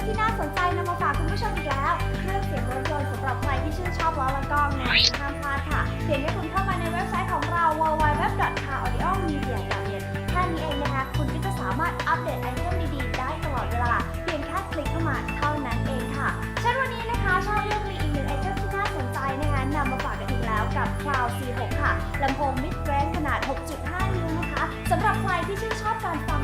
องที่น่าสนใจนำมาฝากคุณผู้ชมอีกแล้ว เครื่องเสียงรถยนต์สำหรับใครที่ชื่นชอบล้อและกล้องนะห้ามพลาดค่ะ เพียงให้คุณเข้ามาในเว็บไซต์ของเรา www.audio.media.net แค่นี้เองนะคะ คุณก็จะสามารถอัปเดตไอเทมดีๆ ได้ตลอดเวลา เพียงแค่คลิกเข้ามาเท่านั้นเองค่ะเช่นวันนี้นะคะชอบเรื่องมีอีกหนึ่งไอเทมที่น่าสนใจนะคะนำมาฝากกันอีกแล้วกับ Cloud C6 ค่ะลำโพงมิดแกรนขนาด 6.5 นิ้วนะคะสำหรับใครที่ชื่นชอบการฟัง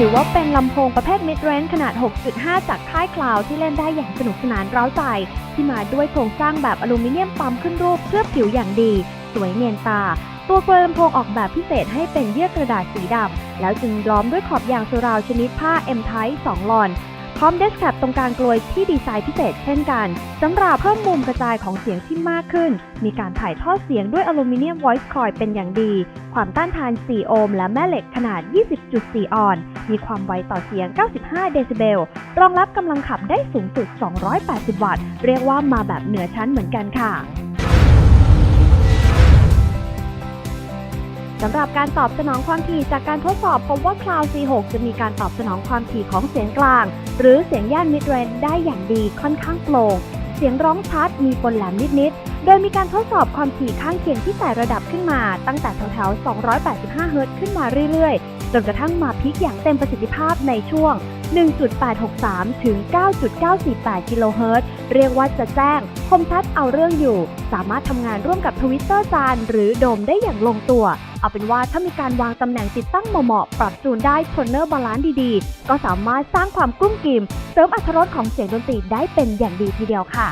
ถือว่าเป็นลำโพงประเภท mid range ขนาด 6.5 จากค่ายคลาวที่เล่นได้อย่างสนุกสนานร้าใจ ที่มาด้วยโครงสร้างแบบอลูมิเนียมปั๊มขึ้นรูปเคลือบผิวอย่างดี สวยเนียนตา ตัวกลลำโพงออกแบบพิเศษให้เป็นเยื่อกระดาษสีดำ แล้วจึงล้อมด้วยขอบยางสุราวชนิดผ้า M Type 2ลอน พร้อมเดสก์แคปตรงกลางกลวยที่ดีไซน์พิเศษเช่นกันสำหรับเพิ่มมุมกระจายของเสียงที่มากขึ้น มีการถ่ายทอดเสียงด้วยอลูมิเนียม voice coil เป็นอย่างดี ความต้านทาน 4 โอห์มและแม่เหล็กขนาด 20.4 ออน มีความไวต่อเสียง 95 เดซิเบล รองรับกำลังขับได้สูงสุด 280 วัตต์ เรียกว่ามาแบบเหนือชั้นเหมือนกันค่ะ สำหรับการตอบสนองความถี่จากการทดสอบพบว่า Cloud C6 จะมีการตอบสนองความถี่ของเสียงกลาง หรือเสียงย่าน mid range ได้อย่างดีค่อนข้างโปร่งเสียงร้องชัดมีปนแหลมนิดๆ โดยมีการทดสอบความถี่ข้างเคียงที่ไต่ระดับขึ้นมา ตั้งแต่แถวๆ 285 เฮิรตซ์ขึ้นมาเรื่อยๆ จนกระทั่งมาพีคอย่างเต็มประสิทธิภาพในช่วง 1.863 ถึง 9.948 กิโลเฮิรตซ์ เรียกว่าจะแจ้ง คมชัดเอาเรื่องอยู่ สามารถทำงานร่วมกับทวิตเตอร์จานหรือโดมได้อย่างลงตัว เอาเป็นว่าถ้ามีการวางตำแหน่งติดตั้งเหมาะๆปรับจูนได้โทนเนอร์บาลานซ์ดีๆ ก็สามารถสร้างความกุ้มกิ่มเสริมอรรถรสของเสียงดนตรีได้เป็นอย่างดีทีเดียวค่ะ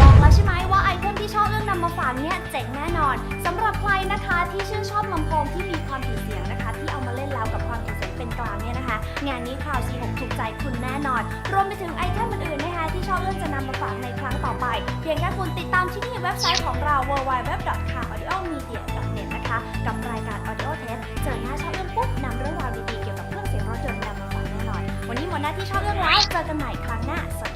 บอกแล้วใช่ไหมว่าไอเทมที่ชอบเรื่องนำมาฝากเนี่ยเจ๋งแน่นอนสำหรับใครนะคะที่ชื่นชอบลำโพงที่มีความถี่เสียงนะคะ ที่เอามาเล่นแล้วกับความถี่เสียงเป็นกลาง งานนี้ข่าว C6 ถูกใจคุณแน่นอน รวมไปถึงไอเทมอื่นๆนะคะที่ชอบเรื่องจะนำมาฝากในครั้งต่อไป เพียงแค่คุณติดตามที่นี่เว็บไซต์ของเรา www.caudiomedia.net นะคะกับรายการ Audio Test เจอหน้าชอบเรื่องปุ๊บนำเรื่องราวดีๆเกี่ยวกับเครื่องเสียงรถยนต์นำมาฝากแน่นอน วันนี้หมดหน้าที่ชอบเรื่องแล้วเจอกันใหม่ครั้งหน้าสวัสดีค่ะ